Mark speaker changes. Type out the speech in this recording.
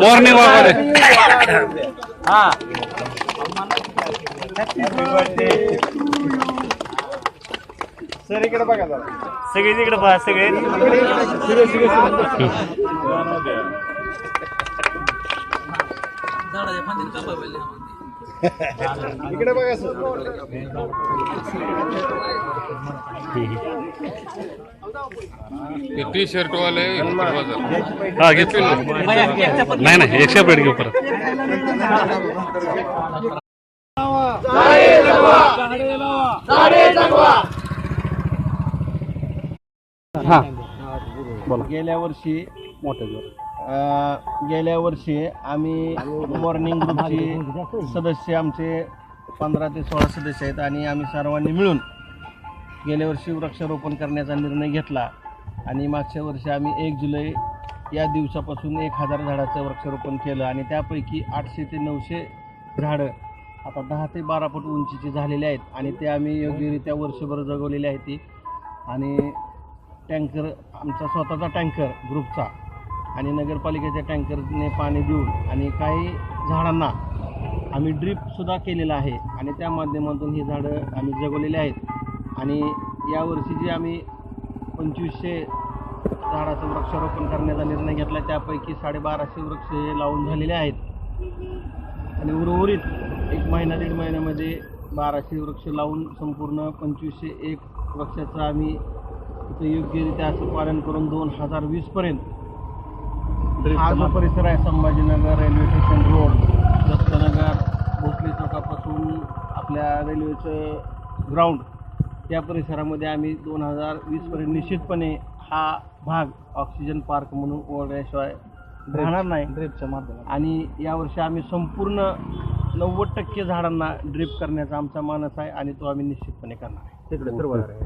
Speaker 1: Morning वॉकमध्ये
Speaker 2: sir इकडे बघा
Speaker 3: सगळे तिकडे पहा सगळे.
Speaker 2: इकडे बघा सर.
Speaker 1: टी शर्ट वाले? हा घेतो नाही नाही एकशे प्लेट घेऊ परत. हा
Speaker 4: गेल्या वर्षी अं, गेल्या वर्षी आम्ही मॉर्निंग ग्रुपचे सदस्य आमचे पंधरा ते सोळा सदस्य आहेत आणि आम्ही सर्वांनी मिळून गेल्या वर्षी वृक्षारोपण करण्याचा निर्णय घेतला. आणि मागच्या वर्षी आम्ही एक जुलै या दिवसापासून एक हजार झाडाचं वृक्षारोपण केलं आणि त्यापैकी आठशे ते नऊशे झाडं आता दहा ते बारा फूट उंचीची झालेली आहेत आणि ते आम्ही योग्यरित्या वर्षभर जगवलेली आहेत ती. आणि टँकर आमचा स्वतःचा टँकर ग्रुपचा. आणि नगरपालिकेच्या टँकरने पाणी देऊन आणि काही झाडांना आम्ही ड्रीपसुद्धा केलेलं आहे. आणि त्या माध्यमातून ही झाडं आम्ही जगवलेली आहेत. आणि यावर्षी जे आम्ही पंचवीसशे झाडाचं वृक्षारोपण करण्याचा निर्णय घेतला त्यापैकी साडेबाराशे वृक्ष हे लावून झालेले आहेत. आणि उर्वरित एक महिना दीड महिन्यामध्ये बाराशे वृक्ष लावून संपूर्ण पंचवीसशे एक वृक्षाचं आम्ही इथं योग्यरित्या असं पालन करून दोन हजार वीसपर्यंत हा जो परिसर आहे Sambhajinagar railway station road Dattanagar Bhosale चौकापासून आपल्या रेल्वेचं ग्राउंड त्या परिसरामध्ये आम्ही दोन हजार वीसपर्यंत निश्चितपणे हा भाग ऑक्सिजन पार्क म्हणून ओळखल्याशिवाय राहणार नाही. ड्रिपच्या माध्यमात आणि यावर्षी आम्ही संपूर्ण नव्वद टक्के झाडांना ड्रिप करण्याचा आमचा मानस आहे आणि तो आम्ही निश्चितपणे करणार आहे.